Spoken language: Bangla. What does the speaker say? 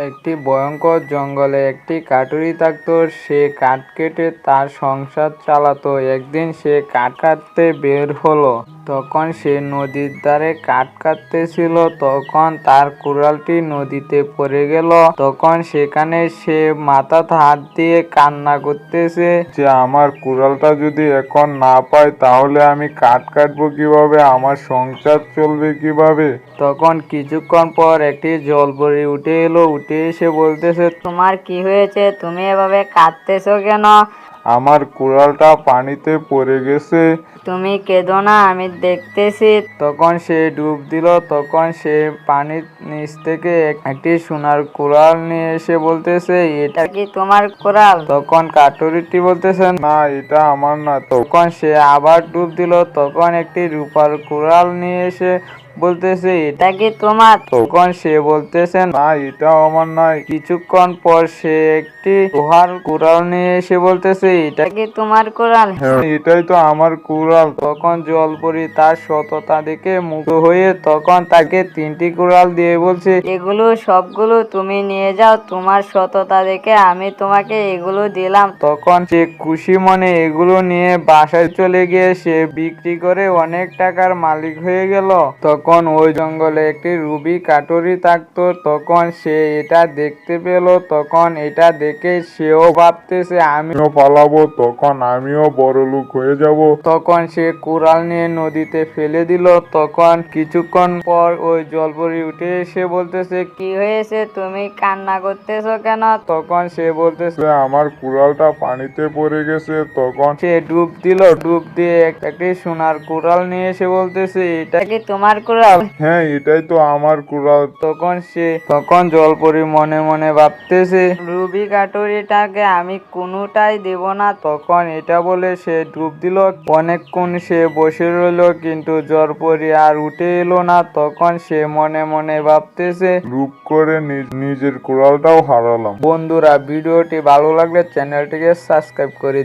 একটি ভয়ঙ্কর জঙ্গলে একটি কাটুরি থাকত, সে কাঠ কেটে তার সংসার চালাতো। একদিন সে কাঠ কাটতে বের হলো। তখন সে নদীর ধারে কাঠ কাটতেছিল, তখন তার কুড়ালটি নদীতে পড়ে গেল। তখন সেখানে সে মাথাতে হাত দিয়ে কান্না করতেছে যে, আমার কুড়ালটা যদি এখন না পাই তাহলে আমি কাঠ কাটবো কীভাবে? আমার সংসার চলবে কীভাবে? তখন কিছুক্ষণ পর একটি জলপরি উঠে এলো। উঠে এসে বলতেছে, তোমার কি হয়েছে? তুমি এভাবে কাঁদতেছো কেন? আমার কুড়ালটা পানিতে পড়ে গেছে। তুমি কেঁদো না আমি দেখতেছি। তখন সে ডুব দিল তখন সে পানির নিচ থেকে একটি সোনার কুড়াল নিয়ে এসে বলতেছে এটা কি তোমার কোরাল তখন কাটুরিটি বলতেছে না এটা আমার না। তখন সে আবার ডুব দিল তখন একটি রূপার কুড়াল নিয়ে এসে বলতেছে এটা এটা কি তোমার? তখন সে বলতেছে না এটাও আমার নাই কিছুক্ষণ পর সে একটি লোহার কুড়াল নিয়ে এসে বলতেছে এটা এটা কি তোমার কোরাল হ্যাঁ, এটাই তো আমার কুড়াল। তখন জলপরি তার সততা দেখে মুগ্ধ হয়ে তখন তাকে তিনটি কুড়াল দিয়ে বলছে এগুলো সবগুলো তুমি নিয়ে যাও তোমার সততা দেখে আমি তোমাকে এগুলো দিলাম। তখন সে খুশি মনে এগুলো নিয়ে বাসায় চলে গিয়ে সে বিক্রি করে অনেক টাকার মালিক হয়ে গেল। তখন ওই জঙ্গলে একটি রুবি কাটুরি থাকতো, তখন সে এটা দেখতে পেল, তখন এটা দেখে সেও ভাবতেছে আমি আমিও পালাবো, তখন আমিও বড় লোক হয়ে যাব। তখন সে কুড়াল নিয়ে নদীতে ফেলে দিল। তখন কিছুক্ষণ পর ওই জলপরি উঠে এসে বলতেছে, কি হয়েছে? তুমি কান্না করতেছো কেন? তখন সে বলতেছে, আমার কুড়ালটা পানিতে পড়ে গেছে। তখন সে ডুব দিল। ডুব দিয়ে এক- একটি সোনার কুড়াল নিয়ে এসে বলতেছে, এটা কি তোমার কোরাল হ্যাঁ এটাই তো আমার কুড়াল। তখন সে তখন জলপরি মনে মনে ভাবতেছে রুবি কাটুরিটাকে আমি কোনোটাই দেব না। তখন এটা বলে সে ডুব দিল। অনেকক্ষণ সে বসে রইল কিন্তু জলপরি আর উঠে এলো না। তখন সে মনে মনে ভাবতেছে রূপ করে নিজ- নিজের কুড়ালটাও হারালাম। বন্ধুরা ভিডিওটি ভালো লাগলে চ্যানেলটিকে সাবস্ক্রাইব করে